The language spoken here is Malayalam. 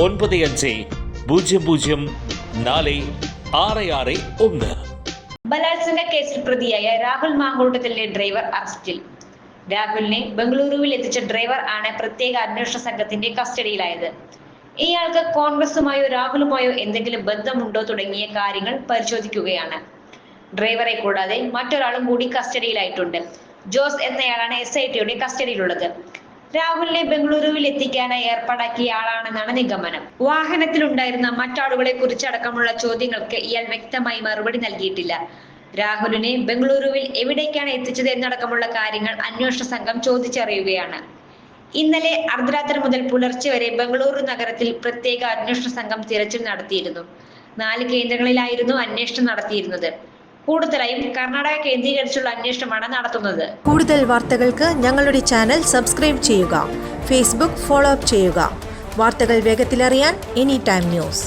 ഒൻപത് അഞ്ച് പൂജ്യം പൂജ്യം നാല് ആറ് ആറ് ഒന്ന്. ബലാത്സംഗ കേസിൽ പ്രതിയായ രാഹുൽ മാങ്കൂട്ടത്തിലെ ഡ്രൈവർ അറസ്റ്റിൽ. രാഹുലിനെ ബംഗളൂരുവിൽ എത്തിച്ച ഡ്രൈവർ ആണ് പ്രത്യേക അന്വേഷണ സംഘത്തിന്റെ കസ്റ്റഡിയിലായത്. ഇയാൾക്ക് കോൺഗ്രസുമായോ രാഹുലുമായോ എന്തെങ്കിലും ബന്ധമുണ്ടോ തുടങ്ങിയ കാര്യങ്ങൾ പരിശോധിക്കുകയാണ്. ഡ്രൈവറെ കൂടാതെ മറ്റൊരാളും കൂടി കസ്റ്റഡിയിലായിട്ടുണ്ട്. ജോസ് എന്നയാളാണ് എസ് ഐ ടിയുടെ കസ്റ്റഡിയിലുള്ളത്. രാഹുലിനെ ബംഗളൂരുവിൽ എത്തിക്കാനായി ഏർപ്പാടാക്കിയ ആളാണെന്നാണ് നിഗമനം. വാഹനത്തിലുണ്ടായിരുന്ന മറ്റാളുകളെ കുറിച്ച് അടക്കമുള്ള ചോദ്യങ്ങൾക്ക് ഇയാൾ വ്യക്തമായി മറുപടി നൽകിയിട്ടില്ല. രാഹുലിനെ ബംഗളൂരുവിൽ എവിടേക്കാണ് എത്തിച്ചത് എന്നടക്കമുള്ള കാര്യങ്ങൾ അന്വേഷണ സംഘം ചോദിച്ചറിയുകയാണ്. ഇന്നലെ അർദ്ധരാത്രി മുതൽ പുലർച്ചെ വരെ ബംഗളൂരു നഗരത്തിൽ പ്രത്യേക അന്വേഷണ സംഘം തിരച്ചിൽ നടത്തിയിരുന്നു. നാല് കേന്ദ്രങ്ങളിലായിരുന്നു അന്വേഷണം നടത്തിയിരുന്നത്. കൂടുതലായും കർണാടക കേന്ദ്രീകരിച്ചുള്ള അന്വേഷണമാണ് നടത്തുന്നത്. കൂടുതൽ വാർത്തകൾക്ക് ഞങ്ങളുടെ ചാനൽ സബ്സ്ക്രൈബ് ചെയ്യുക. ഫേസ്ബുക്ക് ഫോളോ അപ്പ് ചെയ്യുക. വാർത്തകൾ വേഗത്തിലറിയാൻ എനി ടൈം ന്യൂസ്.